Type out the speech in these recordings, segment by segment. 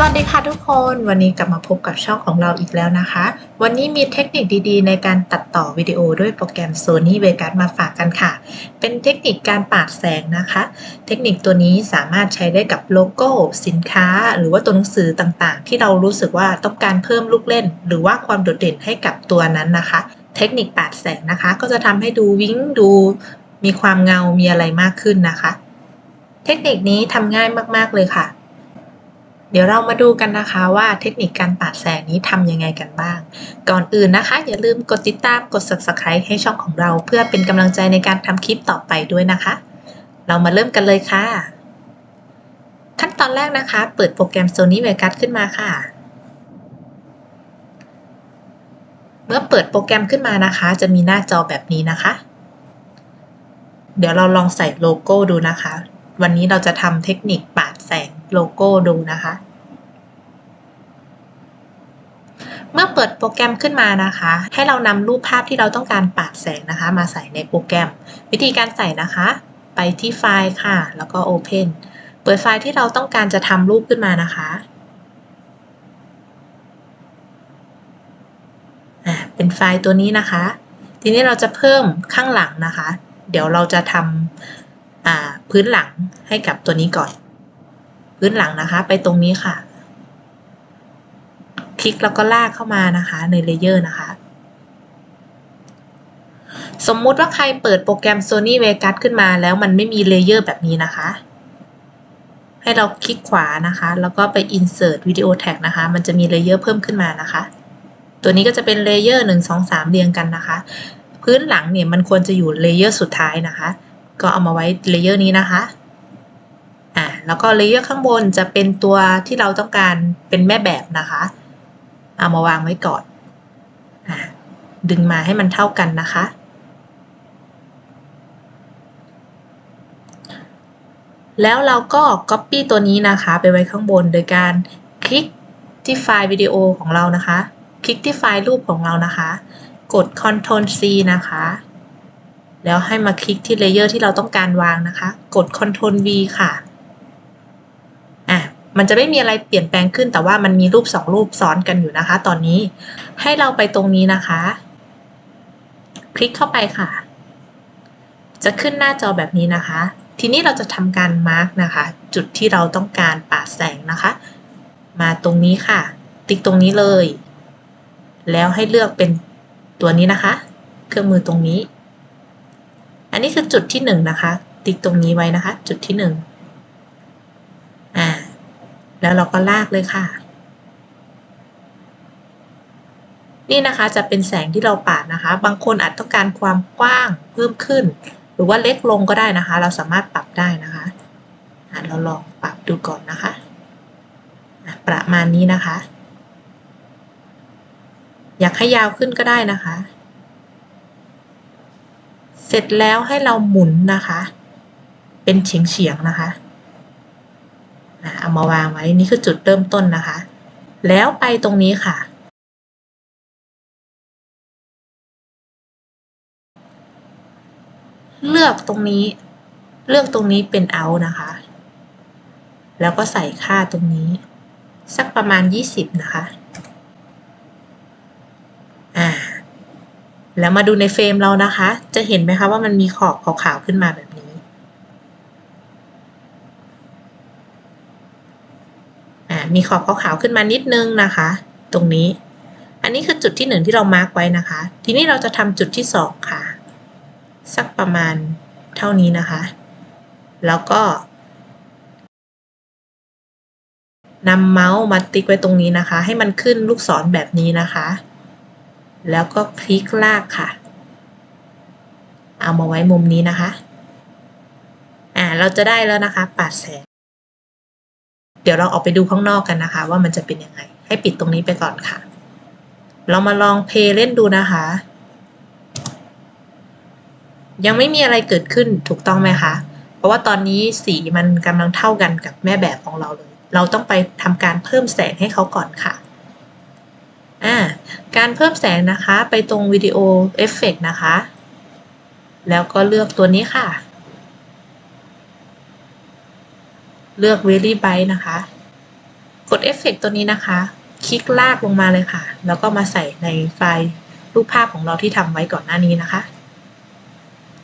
สวัสดีค่ะทุกคนวันนี้กลับมาพบกับช่องของเราอีกแล้วนะคะ วันนี้มีเทคนิคดีๆ ในการตัดต่อวิดีโอด้วยโปรแกรม Sony Vegas มาฝากกันค่ะ เป็นเทคนิคการปาดแสงนะคะ เทคนิคตัวนี้สามารถใช้ได้กับโลโก้ สินค้า หรือว่าตัวหนังสือต่างๆ ที่เรารู้สึกว่าต้องการเพิ่มลูกเล่น หรือว่าความโดดเด่นให้กับตัวนั้นนะคะ เทคนิคปาดแสงนะคะ ก็จะทำให้ดูวิ้งดูมีความเงามีอะไรมากขึ้นนะคะ เทคนิคนี้ทำง่ายมากๆเลยค่ะ เดี๋ยวเรามาดูกันนะคะว่าเทคนิคการปาดแสงนี้ทำยังไงกันบ้าง ก่อนอื่นนะคะ อย่าลืมกดติดตามกด subscribe ให้ช่องของเรา เพื่อเป็นกำลังใจในการทำคลิปต่อไปด้วยนะคะ เรามาเริ่มกันเลยค่ะ ขั้นตอนแรกนะคะ เปิดโปรแกรม Sony Vegas ขึ้นมาค่ะ เมื่อเปิดโปรแกรมขึ้นมานะคะ จะมีหน้าจอแบบนี้นะคะ เดี๋ยวเราลองใส่โลโก้ดูนะคะ วันนี้เราจะทำเทคนิคปาดแสงโลโก้ดูนะคะ เมื่อเปิดโปรแกรมขึ้นมานะคะ ให้เรานำรูปภาพที่เราต้องการปาดแสงนะคะ มาใส่ในโปรแกรม วิธีการใส่นะคะ ไปที่ไฟล์ค่ะ แล้วก็ Open เปิดไฟล์ที่เราต้องการจะทำรูปขึ้นมานะคะเป็นไฟล์ตัวนี้นะคะ ทีนี้เราจะเพิ่มข้างหลังนะคะ เดี๋ยวเราจะทำพื้นหลังให้กับตัวนี้ก่อน พื้นหลังนะคะ ไปตรงนี้ค่ะ คลิกแล้วก็ลากเข้ามานะคะในเลเยอร์นะคะ สมมุติว่าใครเปิดโปรแกรม Sony Vegas ขึ้นมาแล้วมันไม่มีเลเยอร์แบบนี้นะคะ ให้เราคลิกขวานะคะ แล้วก็ไป insert video tag นะคะ มันจะมีเลเยอร์เพิ่มขึ้นมานะคะ ตัวนี้ก็จะเป็นเลเยอร์หนึ่งสองสามเรียงกันนะคะ พื้นหลังเนี่ยมันควรจะอยู่เลเยอร์สุดท้ายนะคะ ก็เอามาไว้เลเยอร์นี้นะคะอ่าแล้วก็เลเยอร์ข้างบนจะเป็นตัวที่เราต้องการเป็นแม่แบบนะคะ เอามาวางไว้ก่อนอดึงมาให้มันเท่ากันนะคะ แล้วเราก็ Copy ตัวนี้นะคะไปไว้ข้างบนโดยการคลิกที่ไฟล์วิดีโอของเรานะคะ คลิกที่ไฟล์รูปของเรานะคะ กด Ctrl C นะคะ แล้วให้มาคลิกที่เลเยอร์ที่เราต้องการวางนะคะ กด Ctrl V ค่ะ มันจะไม่มีอะไรเปลี่ยนแปลงขึ้นแต่ว่ามันมีรูปสองรูปซ้อนกันอยู่นะคะ ตอนนี้ให้เราไปตรงนี้นะคะ คลิกเข้าไปค่ะ จะขึ้นหน้าจอแบบนี้นะคะ ทีนี้เราจะทำการมาร์กนะคะ จุดที่เราต้องการปาดแสงนะคะ มาตรงนี้ค่ะ ติ๊กตรงนี้เลย แล้วให้เลือกเป็นตัวนี้นะคะ เครื่องมือตรงนี้ อันนี้คือจุดที่หนึ่งนะคะ ติ๊กตรงนี้ไว้นะคะ จุดที่หนึ่ง แล้วเราก็ลากเลยค่ะ นี่นะคะจะเป็นแสงที่เราปาดนะคะ บางคนอาจต้องการความกว้างเพิ่มขึ้น หรือว่าเล็กลงก็ได้นะคะ เราสามารถปรับได้นะคะเราลองปรับดูก่อนนะคะ ประมาณนี้นะคะ อยากให้ยาวขึ้นก็ได้นะคะ เสร็จแล้วให้เราหมุนนะคะ เป็นเฉียงๆนะคะ เอามาวางไว้นี่คือจุดเริ่มต้นนะคะ แล้วไปตรงนี้ค่ะ เลือกตรงนี้ เลือกตรงนี้เป็น out นะคะ แล้วก็ใส่ค่าตรงนี้ สักประมาณ 20 นะคะอ่าแล้วมาดูในเฟรมเรานะคะ จะเห็นไหมคะว่ามันมีขอบขาวๆขึ้นมาแบบนี้ อ่า มีขอบขาวๆขึ้นมานิดนึงนะคะ ตรงนี้ อันนี้คือจุดที่หนึ่งที่เรามาร์กไว้นะคะ ทีนี้เราจะทำจุดที่สองค่ะ สักประมาณเท่านี้นะคะ แล้วก็นำเมาส์มาติ๊กไว้ตรงนี้นะคะ ให้มันขึ้นลูกศรแบบนี้นะคะ แล้วก็คลิกลากค่ะ เอามาไว้มุมนี้นะคะ อ่า เราจะได้แล้วนะคะ ปาดแสง ดี๋ยวเราออกไปดูข้างนอกกันนะคะ ว่ามันจะเป็นยังไง ให้ปิดตรงนี้ไปก่อนค่ะ เรามาลองเพลย์เล่นดูนะคะ ยังไม่มีอะไรเกิดขึ้นถูกต้องไหมคะ เพราะว่าตอนนี้สีมันกำลังเท่ากันกับแม่แบบของเราเลย เราต้องไปทำการเพิ่มแสงให้เขาก่อนค่ะอ่าการเพิ่มแสงนะคะไปตรงวิดีโอเอฟเฟกนะคะ แล้วก็เลือกตัวนี้ค่ะ เลือก Very Bright นะคะ กดเอฟเฟกตัวนี้นะคะ คลิกลากลงมาเลยค่ะ แล้วก็มาใส่ในไฟล์รูปภาพของเราที่ทำไว้ก่อนหน้านี้นะคะ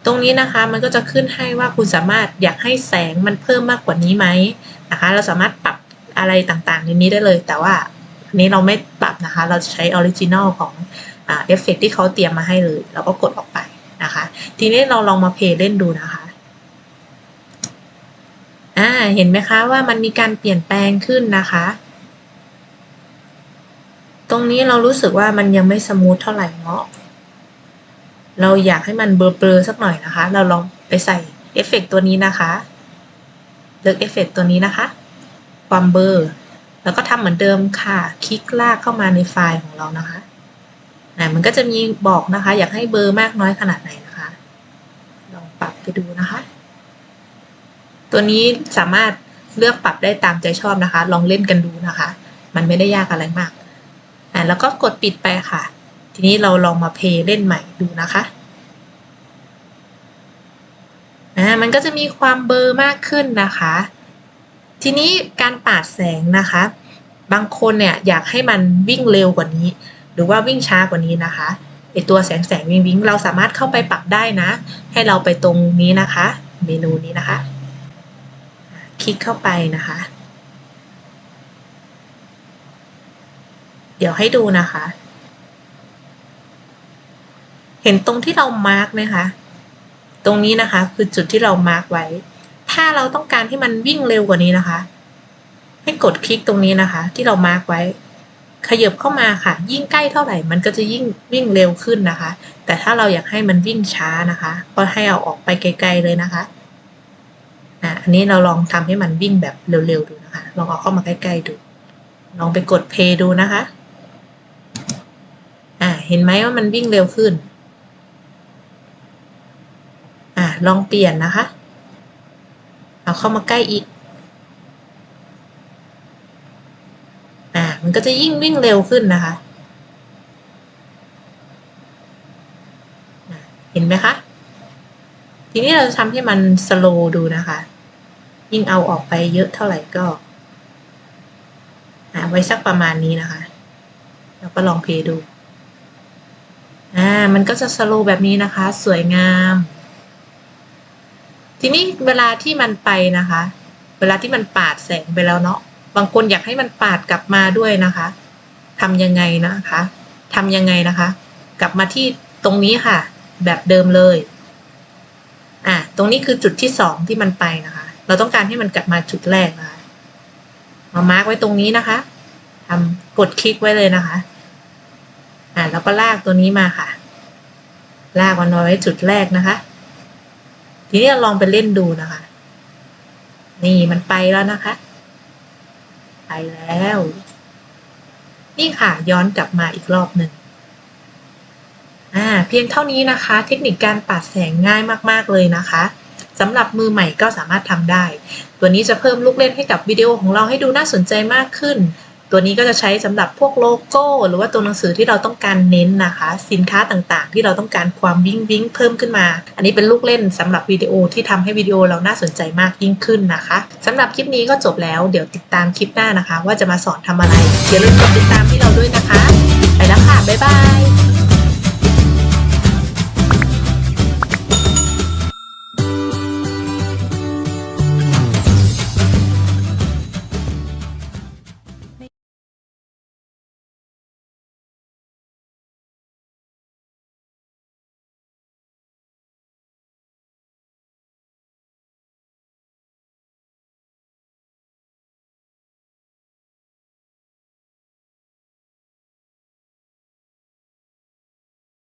ตรงนี้นะคะมันก็จะขึ้นให้ว่าคุณสามารถอยากให้แสงมันเพิ่มมากกว่านี้ไหมนะคะ เราสามารถปรับอะไรต่างๆในนี้ได้เลย แต่ว่าอันนี้เราไม่ปรับนะคะ เราจะใช้ออริจินอลของเอฟเฟกที่เขาเตรียมมาให้เลยเราก็กดออกไปนะคะ ทีนี้เราลองมาเพลย์เล่นดูนะคะ เห็นไหมคะว่ามันมีการเปลี่ยนแปลงขึ้นนะคะ ตรงนี้เรารู้สึกว่ามันยังไม่สมูทเท่าไหร่เนาะ เราอยากให้มันเบลอๆสักหน่อยนะคะ เราลองไปใส่เอฟเฟกตัวนี้นะคะเลือกเอฟเฟกตัวนี้นะคะ ความเบลอแล้วก็ทำเหมือนเดิมค่ะ คลิกลากเข้ามาในไฟล์ของเรานะคะนะมันก็จะมีบอกนะคะ อยากให้เบลอมากน้อยขนาดไหนนะคะ ลองปรับไปดูนะคะ ตัวนี้สามารถเลือกปรับได้ตามใจชอบนะคะ ลองเล่นกันดูนะคะ มันไม่ได้ยากอะไรมากอ่าแล้วก็กดปิดไปค่ะ ทีนี้เราลองมาเพลย์เล่นใหม่ดูนะคะอ่ามันก็จะมีความเบอร์มากขึ้นนะคะ ทีนี้การปาดแสงนะคะ บางคนเนี่ยอยากให้มันวิ่งเร็วกว่านี้ หรือว่าวิ่งช้ากว่านี้นะคะไอตัวแสงแสงวิงวิงเราสามารถเข้าไปปรับได้นะ ให้เราไปตรงนี้นะคะ เมนูนี้นะคะ ลิกเข้าไปนะคะ เดี๋ยวให้ดูนะคะ เห็นตรงที่เรามาร์กไหมคะ ตรงนี้นะคะคือจุดที่เรามาร์กไว้ ถ้าเราต้องการที่มันวิ่งเร็วกว่านี้นะคะ ให้กดคลิกตรงนี้นะคะ ที่เรามาร์กไว้ ขยับเข้ามาค่ะ ยิ่งใกล้เท่าไหร่ มันก็จะยิ่งวิ่งเร็วขึ้นนะคะ แต่ถ้าเราอยากให้มันวิ่งช้านะคะ ก็ให้เอาออกไปไกล ๆเลยนะคะ อะอันนี้เราลองทำให้มันวิ่งแบบเร็วๆดูนะคะ ลองเอาเข้ามาใกล้ๆดู ลองไปกดเพย์ดูนะคะ อ่าเห็นไหมว่ามันวิ่งเร็วขึ้น อ่าลองเปลี่ยนนะคะ เอาเข้ามาใกล้อีก อ่ามันก็จะยิ่งวิ่งเร็วขึ้นนะคะ เห็นไหมคะทีนี้เราจะทำให้มันสโลว์ดูนะคะ ยิ่งเอาออกไปเยอะเท่าไหร่ก็หาไว้สักประมาณนี้นะคะ แล้วก็ลองเพย์ดูอ่ามันก็จะสโลแบบนี้นะคะ สวยงาม ทีนี้เวลาที่มันไปนะคะ เวลาที่มันปาดแสงไปแล้วเนาะบางคนอยากให้มันปาดกลับมาด้วยนะคะทำยังไงนะคะทำยังไงนะคะ กลับมาที่ตรงนี้ค่ะ แบบเดิมเลย อะ ตรงนี้คือจุดที่สองที่มันไปนะคะ เราต้องการให้มันกลับมาจุดแรกนะคะมามาร์กไว้ตรงนี้นะคะทำกดคลิกไว้เลยนะคะ อะแล้วก็ลากตัวนี้มาค่ะ ลากมันไว้จุดแรกนะคะ ทีนี้เราลองไปเล่นดูนะคะ นี่มันไปแล้วนะคะ ไปแล้ว นี่ค่ะย้อนกลับมาอีกรอบหนึ่งอ่าเพียงเท่านี้นะคะ เทคนิคการปาดแสงง่ายมาก ๆ เลยนะคะ สำหรับมือใหม่ก็สามารถทำได้ ตัวนี้จะเพิ่มลูกเล่นให้กับวิดีโอของเราให้ดูน่าสนใจมากขึ้น ตัวนี้ก็จะใช้สำหรับพวกโลโก้ หรือว่าตัวหนังสือที่เราต้องการเน้นนะคะ สินค้าต่างๆ ที่เราต้องการความวิ่งวิ่งเพิ่มขึ้นมา อันนี้เป็นลูกเล่นสำหรับวิดีโอที่ทำให้วิดีโอเราน่าสนใจมากยิ่งขึ้นนะคะสำหรับคลิปนี้ก็จบแล้ว เดี๋ยวติดตามคลิปหน้านะคะ ว่าจะมาสอนทำอะไรอย่าลืมกดติดตามให้เราด้วยนะคะ ไปแล้วค่ะบ๊ายบาย